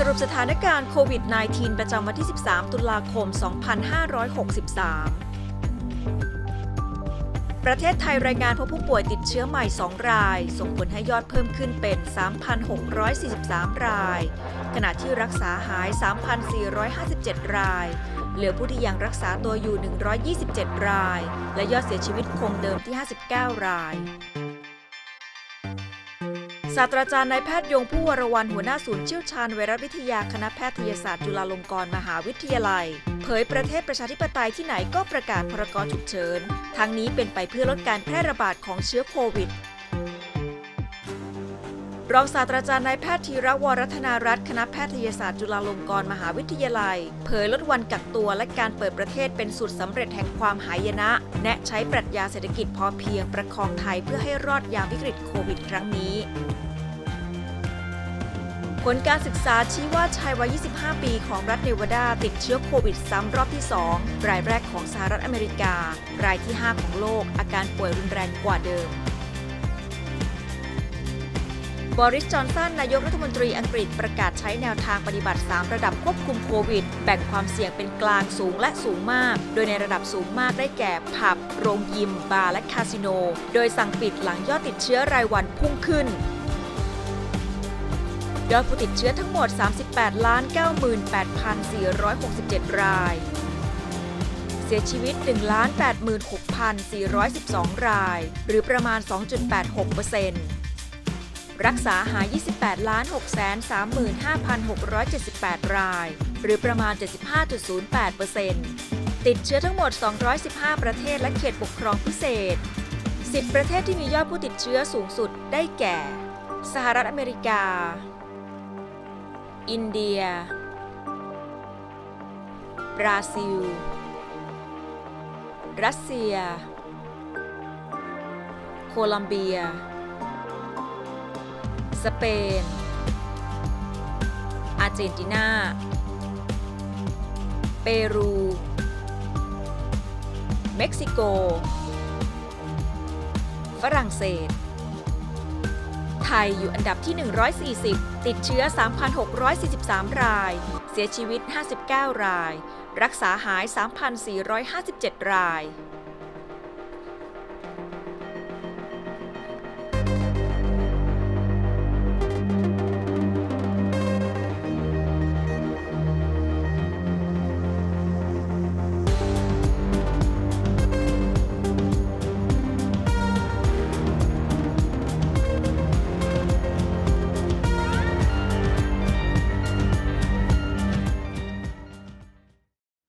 สรุปสถานการณ์โควิด -19 ประจำวันที่ 13 ตุลาคม 2563 ประเทศไทยรายงานพบผู้ป่วยติดเชื้อใหม่ 2 ราย ส่งผลให้ยอดเพิ่มขึ้นเป็น 3,643 ราย ขณะที่รักษาหาย 3,457 ราย เหลือผู้ที่ยังรักษาตัวอยู่ 127 ราย และยอดเสียชีวิตคงเดิมที่ 59 ราย ศาสตราจารย์นายแพทย์ยงผู้วรวันหัวหน้าศูนย์เชี่ยวชาญไวรัสวิทยาคณะแพทยศาสตร์จุฬาลงกรณ์มหาวิทยาลัย เผยประเทศประชาธิปไตยที่ไหนก็ประกาศพรกฉุกเฉิน ทั้งนี้เป็นไปเพื่อลดการแพร่ระบาดของเชื้อโควิด รองศาสตราจารย์นายแพทย์ธีระวรัฒนารัตน์คณะแพทยศาสตร์จุฬาลงกรณ์มหาวิทยาลัย เผยลดวันกักตัวและการเปิดประเทศเป็นสูตรสำเร็จแห่งความหายนะ แนะใช้ปรัชญาเศรษฐกิจพอเพียงประคองไทยเพื่อให้รอดยามวิกฤตโควิดครั้งนี้ผลการศึกษาชี้ว่าชายวัย 25 ปีของรัฐเนวาดาติดเชื้อโควิดซ้ำรอบที่ 2 รายแรกของสหรัฐอเมริกา รายที่ 5 ของโลก อาการป่วยรุนแรงกว่าเดิม บริส จอนสัน นายกรัฐมนตรีอังกฤษประกาศใช้แนวทางปฏิบัติ 3 ระดับควบคุมโควิด แบ่งความเสี่ยงเป็นกลางสูงและสูงมาก โดยในระดับสูงมากได้แก่ผับ โรงยิม บาร์และคาสิโน โดยสั่งปิดหลังยอดติดเชื้อรายวันพุ่งขึ้นยอดผู้ติดเชื้อทั้งหมด 38 ล้าน 98,467 ราย เสียชีวิต 1 ล้าน 86,412 ราย หรือประมาณ 2.86%รั รักษาหาย 28 ล้าน 635,678 ราย หรือประมาณ 75.08%ติดเชื้อทั้งหมด 215 ประเทศและเขตปกครองพิเศษ 10 ประเทศที่มียอดผู้ติดเชื้อสูงสุดได้แก่ สหรัฐอเมริกา อินเดีย บราซิล รัสเซีย โคลัมเบีย สเปน อาร์เจนตินา เปรู เม็กซิโก ฝรั่งเศส ไทยอยู่อันดับที่ 140 ติดเชื้อ 3,643 ราย เสียชีวิต 59 ราย รักษาหาย 3,457 ราย